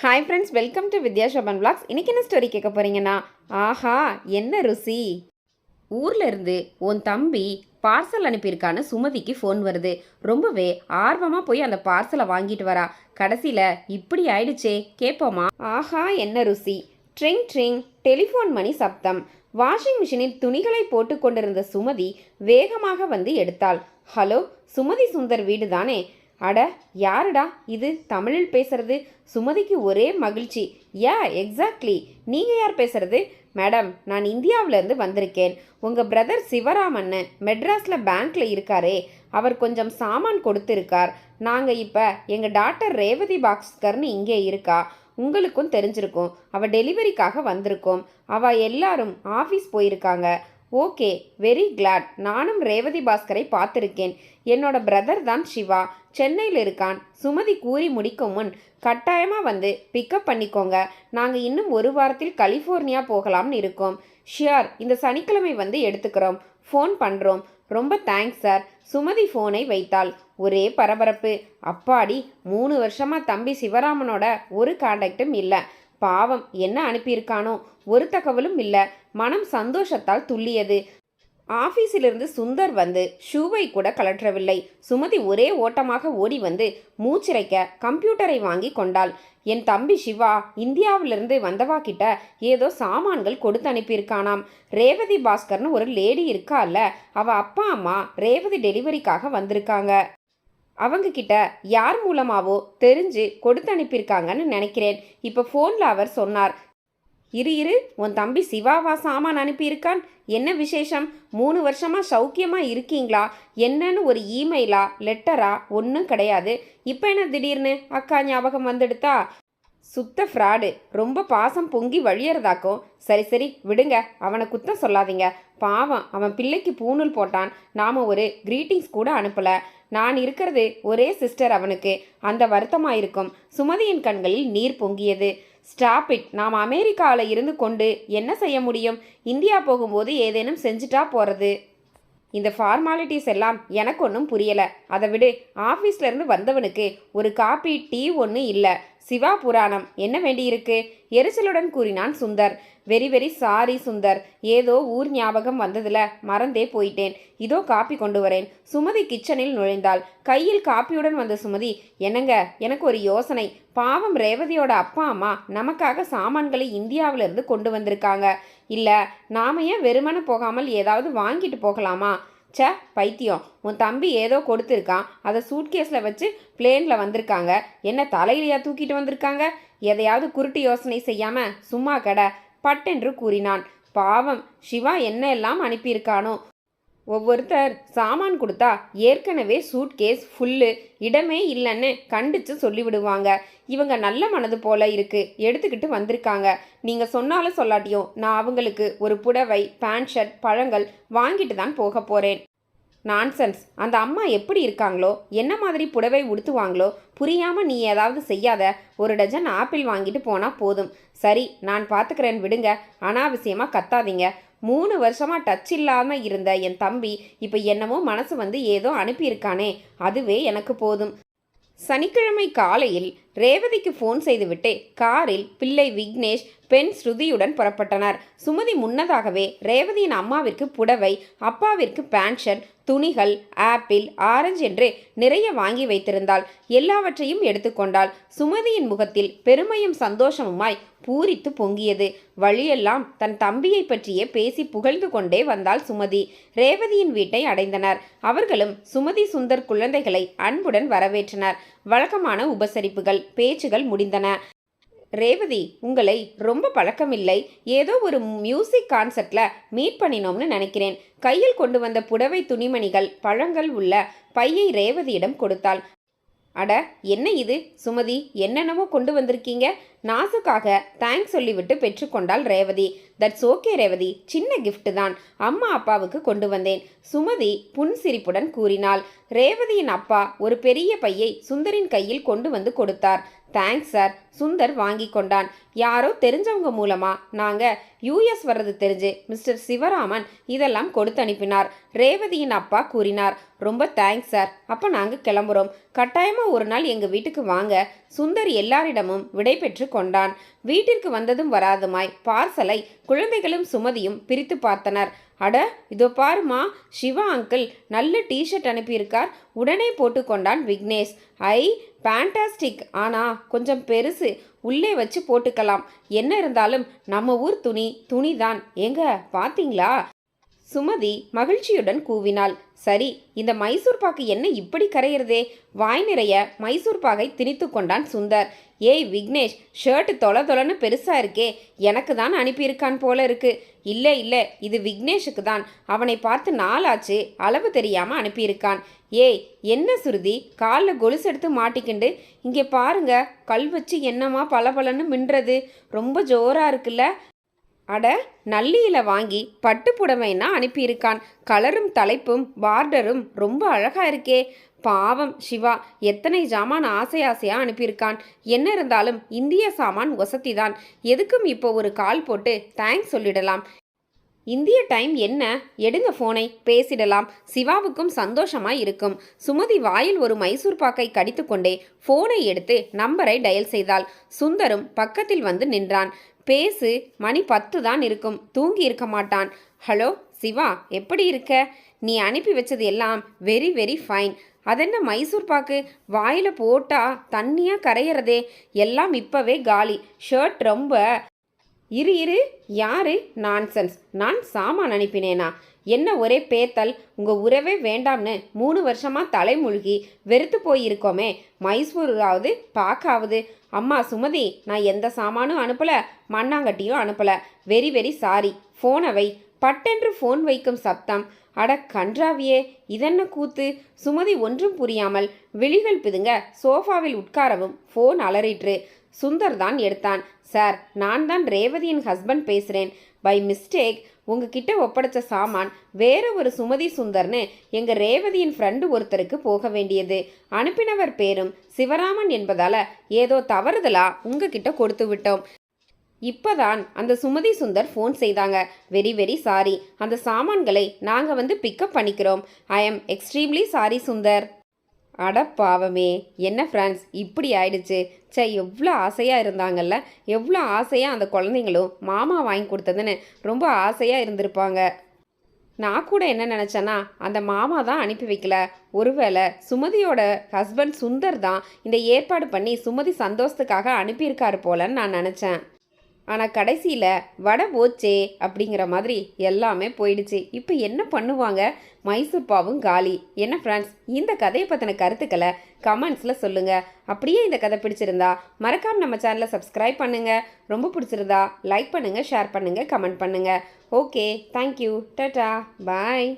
Hi friends welcome to Vidya Shaban vlogs இன்னைக்கு என்ன story கேட்க போகிறீங்கன்னா ஆஹா என்ன ருசி? ஊரில் இருந்து உன் தம்பி பார்சல் அனுப்பியிருக்கான்னு சுமதிக்கு ஃபோன் வருது. ரொம்பவே ஆர்வமாக போய் அந்த பார்சலை வாங்கிட்டு வரா. கடைசியில் இப்படி ஆயிடுச்சே கேட்போமா? ஆஹா என்ன ருசி. ட்ரிங் ட்ரிங் டெலிஃபோன் மணி சப்தம். வாஷிங் மிஷினில் துணிகளை போட்டு கொண்டிருந்த சுமதி வேகமாக வந்து எடுத்தாள். ஹலோ சுமதி சுந்தர் வீடு தானே அட யாருடா இது? தமிழில் பேசுறது சுமதிக்கு ஒரே மகிழ்ச்சி. Yeah exactly. நீங்கள் யார் பேசுறது? மேடம் நான் இந்தியாவிலேருந்து வந்திருக்கேன். உங்கள் பிரதர் சிவராமன்னு மெட்ராஸில் பேங்க்ல இருக்காரே. அவர் கொஞ்சம் சாமான் கொடுத்துருக்கார். நாங்கள் இப்போ எங்கள் டாக்டர் ரேவதி பாக்ஸ்கர்னு இங்கே இருக்கா. உங்களுக்கும் தெரிஞ்சிருக்கும். அவள் டெலிவரிக்காக வந்திருக்கோம். அவள் எல்லாரும் ஆஃபீஸ் போயிருக்காங்க. Okay very glad. நானும் ரேவதி பாஸ்கரை பார்த்துருக்கேன். என்னோட பிரதர் தான் சிவா. சென்னையில் இருக்கான். சுமதி கூறி முடிக்கும் முன் கட்டாயமாக வந்து பிக்கப் பண்ணிக்கோங்க. நாங்கள் இன்னும் ஒரு வாரத்தில் கலிஃபோர்னியா போகலாம்னு இருக்கோம். ஷியார் இந்த சனிக்கிழமை வந்து எடுத்துக்கிறோம். ஃபோன் பண்ணுறோம் ரொம்ப தேங்க்ஸ் சார். சுமதி ஃபோனை வைத்தாள். ஒரே பரபரப்பு. அப்பாடி மூணு வருஷமாக தம்பி சிவராமனோட ஒரு காண்டாக்டும் இல்லை. பாவம் என்ன அனுப்பியிருக்கானோ ஒரு தகவலும் இல்லை. மனம் சந்தோஷத்தால் துள்ளியது. ஆஃபீஸிலிருந்து சுந்தர் வந்து ஷூவை கூட கலற்றவில்லை சுமதி ஒரே ஓட்டமாக ஓடி வந்து மூச்சிறைக்க கம்ப்யூட்டரை வாங்கி கொண்டாள். என் தம்பி சிவா இந்தியாவிலிருந்து வந்தவா கிட்ட ஏதோ சாமான்கள் கொடுத்து அனுப்பியிருக்கானாம். ரேவதி பாஸ்கர்னு ஒரு லேடி இருக்கால்ல அவ அப்பா அம்மா ரேவதி டெலிவரிக்காக வந்திருக்காங்க. அவங்க கிட்ட யார் மூலமாவோ தெரிஞ்சு கொடுத்து அனுப்பியிருக்காங்கன்னு நினைக்கிறேன். இப்போ ஃபோனில் அவர் சொன்னார். இரு இரு உன் தம்பி சிவாவா சாமான் அனுப்பியிருக்கான். என்ன விசேஷம்? மூணு வருஷமாக சௌக்கியமாக இருக்கீங்களா? என்னன்னு ஒரு இமெயிலா லெட்டரா ஒன்றும் கிடையாது. இப்போ என்ன திடீர்னு? அக்கா ஞாபகம் வந்துடுதா? சுத்த ஃப்ராடு ரொம்ப பாசம் பொங்கி வழியறதாக்கும். சரி சரி விடுங்க. அவனை குத்தம் சொல்லாதீங்க. பாவம் அவன் பிள்ளைக்கு பூணூல் போட்டான். நாம் ஒரு க்ரீட்டிங்ஸ் கூட அனுப்பலை. நான் இருக்கிறது ஒரே சிஸ்டர் அவனுக்கு. அந்த வருத்தமாயிருக்கும். சுமதியின் கண்களில் நீர் பொங்கியது. Stop it. நாம் அமெரிக்காவில் இருந்து கொண்டு என்ன செய்ய முடியும்? இந்தியா போகும்போது ஏதேனும் செஞ்சுட்டா போகிறது இந்த ஃபார்மாலிட்டிஸ் எல்லாம் எனக்கு ஒன்றும் புரியலை. அதை விடு. ஆஃபீஸ்லேருந்து வந்தவனுக்கு ஒரு காப்பி டீ ஒன்று இல்லை. சிவா புராணம். என்ன வேண்டியிருக்கு? எரிச்சலுடன் கூறினான் Sundar. Very very sorry Sundar. ஏதோ ஊர் ஞாபகம் வந்ததுல மறந்தே போயிட்டேன். இதோ காப்பி கொண்டு வரேன். சுமதி கிச்சனில் நுழைந்தாள். கையில் காப்பியுடன் வந்த சுமதி என்னங்க? எனக்கு ஒரு யோசனை. பாவம் ரேவதியோட அப்பா அம்மா நமக்காக சாமான்களை இந்தியாவிலிருந்து கொண்டு வந்திருக்காங்க. இல்லை நாம ஏன் வெறுமனே போகாமல் ஏதாவது வாங்கிட்டு போகலாமா? ச்சே பைத்தியம். உன் தம்பி ஏதோ கொடுத்துருக்கான். அதை சூட்கேஸில் வச்சு பிளேனில் வந்திருக்காங்க. என்ன தலையிலையா தூக்கிட்டு வந்திருக்காங்க? எதையாவது குருட்டு யோசனை செய்யாமல் சும்மா கடை. பட்டென்று கூறினான். பாவம் சிவா என்ன எல்லாம் அனுப்பியிருக்கானோ? ஒவ்வொருத்தர் சாமான் கொடுத்தா ஏற்கனவே சூட்கேஸ் ஃபுல்லு இடமே இல்லைன்னு கண்டிச்சு சொல்லிவிடுவாங்க. இவங்க நல்ல மனது போல இருக்கு எடுத்துக்கிட்டு வந்திருக்காங்க. நீங்க சொன்னாலும் சொல்லாட்டியும் நான் அவங்களுக்கு ஒரு புடவை பேண்ட் ஷர்ட் பழங்கள் வாங்கிட்டு தான் போக போறேன். நான்சென்ஸ். அந்த அம்மா எப்படி இருக்காங்களோ என்ன மாதிரி புடவை உடுத்துவாங்களோ புரியாம நீ ஏதாவது செய்யாத ஒரு டஜன் ஆப்பிள் வாங்கிட்டு போனா போதும். சரி நான் பார்த்துக்கிறேன் விடுங்க. அனாவசியமா கத்தாதீங்க. மூணு வருஷமாக டச் இல்லாமல் இருந்த என் தம்பி இப்போ என்னமோ மனசு வந்து ஏதோ அனுப்பியிருக்கானே. அதுவே எனக்கு போதும். சனிக்கிழமை காலையில் ரேவதிக்கு ஃபோன் செய்துவிட்டு காரில் பிள்ளை விக்னேஷ் பெண் ஸ்ருதியுடன் புறப்பட்டனர். சுமதி முன்னதாகவே ரேவதியின் அம்மாவிற்கு புடவை அப்பாவிற்கு பேண்ட் ஷர்ட் துணிகள் ஆப்பிள் ஆரஞ்சு என்று நிறைய வாங்கி வைத்திருந்தாள். எல்லாவற்றையும் எடுத்துக்கொண்டாள் சுமதியின் முகத்தில் பெருமையும் சந்தோஷமுமாய் பூரித்து பொங்கியது. வழியெல்லாம் தன் தம்பியை பற்றியே பேசி புகழ்ந்து கொண்டே வந்தாள் சுமதி. ரேவதியின் வீட்டை அடைந்தனர். அவர்களும் சுமதி சுந்தர் குழந்தைகளை அன்புடன் வரவேற்றனர். வழக்கமான உபசரிப்புகள் பேச்சுகள் முடிந்தன. ரேவதி உங்களை ரொம்ப பழக்கமில்லை. ஏதோ ஒரு மியூசிக் கான்சர்ட்ல மீட் பண்ணினோம்னு நினைக்கிறேன். கையில் கொண்டு வந்த புடவை துணிமணிகள் பழங்கள் உள்ள பையை ரேவதியிடம் கொடுத்தாள். அட என்ன இது? சுமதி என்னென்னவோ கொண்டு வந்திருக்கீங்க? நாசுக்காக தேங்க்ஸ் சொல்லிவிட்டு பெற்றுக்கொண்டாள் ரேவதி. That's okay Revathi. சின்ன கிஃப்ட் தான். அம்மா அப்பாவுக்கு கொண்டு வந்தேன். சுமதி புன்சிரிப்புடன் கூறினாள். ரேவதியின் அப்பா ஒரு பெரிய பையை சுந்தரின் கையில் கொண்டு வந்து கொடுத்தார். தேங்க்ஸ் சார் சுந்தர் வாங்கி கொண்டான். யாரோ தெரிஞ்சவங்க மூலமா நாங்க யூஎஸ் வர்றது தெரிஞ்சு மிஸ்டர் சிவராமன் இதெல்லாம் கொடுத்து அனுப்பினார். ரேவதியின் அப்பா கூறினார் ரொம்ப தேங்க்ஸ் சார். அப்போ நாங்கள் கிளம்புறோம். கட்டாயமாக ஒரு நாள் எங்கள் வீட்டுக்கு வாங்க. சுந்தர் எல்லாரிடமும் விடை பெற்று கொண்டான். வீட்டிற்கு வந்ததும் வராதுமாய் பார்சலை குழந்தைகளும் சுமதியும் பிரித்து பார்த்தனர். அட இதோ பாருமா சிவா அங்கிள் நல்ல டிஷர்ட் அனுப்பியிருக்கார். உடனே போட்டுக்கொண்டான் விக்னேஷ். ஐ பேண்டாஸ்டிக் ஆனால் கொஞ்சம் பெருசு. உள்ளே வச்சு போட்டுக்கலாம். என்ன இருந்தாலும் நம்ம ஊர் துணி துணிதான். எங்க பாத்தீங்களா சுமதி மகிழ்ச்சியுடன் கூவினாள். சரி இந்த மைசூர் பாக்கு என்ன இப்படி கரையிறதே? வாய் நிறைய மைசூர் பாகை திணித்து கொண்டான் சுந்தர். ஏய் விக்னேஷ் ஷர்ட் தொலை தொலைன்னு பெருசா இருக்கே. எனக்கு தான் அனுப்பியிருக்கான் போல இருக்கு. இல்லை இல்லை இது விக்னேஷுக்கு தான் அவனை பார்த்து நாளாச்சு அளவு தெரியாமல் அனுப்பியிருக்கான். ஏய் என்ன சுருதி? காலில் கொலுசு எடுத்து மாட்டிக்கிண்டு இங்கே பாருங்க கல் வச்சு என்னமா பளபளன்னு மின்றது? ரொம்ப ஜோராக இருக்குல்ல? அட நல்லியில வாங்கி பட்டு புடவைன்னா அனுப்பியிருக்கான். கலரும் தலைப்பும் பார்டரும் ரொம்ப அழகா இருக்கே. பாவம் சிவா எத்தனை ஜாமான் ஆசை ஆசையாக அனுப்பியிருக்கான். என்ன இருந்தாலும் இந்திய சாமான் வசதி தான் எதுக்கும் இப்போ ஒரு கால் போட்டு தேங்க்ஸ் சொல்லிடலாம். இந்திய டைம் என்ன? எடுங்க ஃபோனை பேசிடலாம். சிவாவுக்கும் சந்தோஷமாக இருக்கும். சுமதி வாயில் ஒரு மைசூர் பாக்கை கடித்துக்கொண்டே ஃபோனை எடுத்து நம்பரை டயல் செய்தாள். சுந்தரும் பக்கத்தில் வந்து நின்றான். பேசு மணி பத்து தான் இருக்கும். தூங்கி இருக்க மாட்டான். ஹலோ சிவா எப்படி இருக்க? நீ அனுப்பி வச்சது எல்லாம் வெரி வெரி ஃபைன் அதென்ன மைசூர் பாக்கு? வாயில் போட்டால் தண்ணியாக கரையிறதே. எல்லாம் இப்போவே காலி. ஷர்ட் ரொம்ப இரு இரு. யாரு? நான்சென்ஸ் நான் சாமான் அனுப்பினேனா? என்ன ஒரே பேத்தல்? உங்கள் உறவே வேண்டாம்னு மூணு வருஷமாக தலைமுழுகி வெறுத்து போயிருக்கோமே. மைசூராவது பாக்காவது. அம்மா சுமதி நான் எந்த சாமானும் அனுப்பலை மண்ணாங்கட்டியும் அனுப்பலை. Very very sorry. ஃபோனை வை. பட்டென்று ஃபோன் வைக்கும் சத்தம் அட கன்றாவியே இதென்ன கூத்து? சுமதி ஒன்றும் புரியாமல் விழிகள் பிதுங்க சோஃபாவில் உட்காரவும் ஃபோன் அலறிற்று. சுந்தர் தான் எடுத்தான். சார் நான் தான் ரேவதியின் ஹஸ்பண்ட் பேசுகிறேன் பை மிஸ்டேக் உங்ககிட்ட ஒப்படைச்ச சாமான் வேற ஒரு சுமதி சுந்தர்னு எங்கள் ரேவதியின் ஃப்ரெண்டு ஒருத்தருக்கு போக வேண்டியது. அனுப்பினவர் பேரும் சிவராமன் என்பதால ஏதோ தவறுதலா உங்ககிட்ட கொடுத்து விட்டோம். இப்போதான் அந்த சுமதி சுந்தர் ஃபோன் செய்தாங்க. வெரி வெரி சாரி அந்த சாமான்களை நாங்கள் வந்து பிக்கப் பண்ணிக்கிறோம். I am extremely sorry Sundar. அட பாவமே. என்ன ஃப்ரெண்ட்ஸ் இப்படி ஆயிடுச்சு. ச்சே எவ்வளோ ஆசையாக இருந்தாங்கல்ல? எவ்வளோ ஆசையாக அந்த குழந்தைங்களும் மாமா வாங்கி கொடுத்ததுன்னு ரொம்ப ஆசையாக இருந்திருப்பாங்க. நான் கூட என்ன நினச்சேன்னா அந்த மாமா தான் அனுப்பி வைக்கல. ஒருவேளை சுமதியோட ஹஸ்பண்ட் சுந்தர் தான் இந்த ஏற்பாடு பண்ணி சுமதி சந்தோஷத்துக்காக அனுப்பியிருக்காரு போலன்னு நான் நினச்சேன். ஆனால் கடைசியில் வடை போச்சே அப்படிங்கிற மாதிரி எல்லாமே போயிடுச்சு. இப்போ என்ன பண்ணுவாங்க? மைசூர் பாவும் காலி. என்ன ஃப்ரெண்ட்ஸ் இந்த கதையை பற்றின கருத்துக்களை கமெண்ட்ஸில் சொல்லுங்கள் அப்படியே இந்த கதை பிடிச்சிருந்தா மறக்காம நம்ம சேனலை சப்ஸ்கிரைப் பண்ணுங்கள் ரொம்ப பிடிச்சிருந்தா லைக் பண்ணுங்கள் ஷேர் பண்ணுங்கள் கமெண்ட் பண்ணுங்கள் ஓகே தேங்க்யூ டட்டா பாய்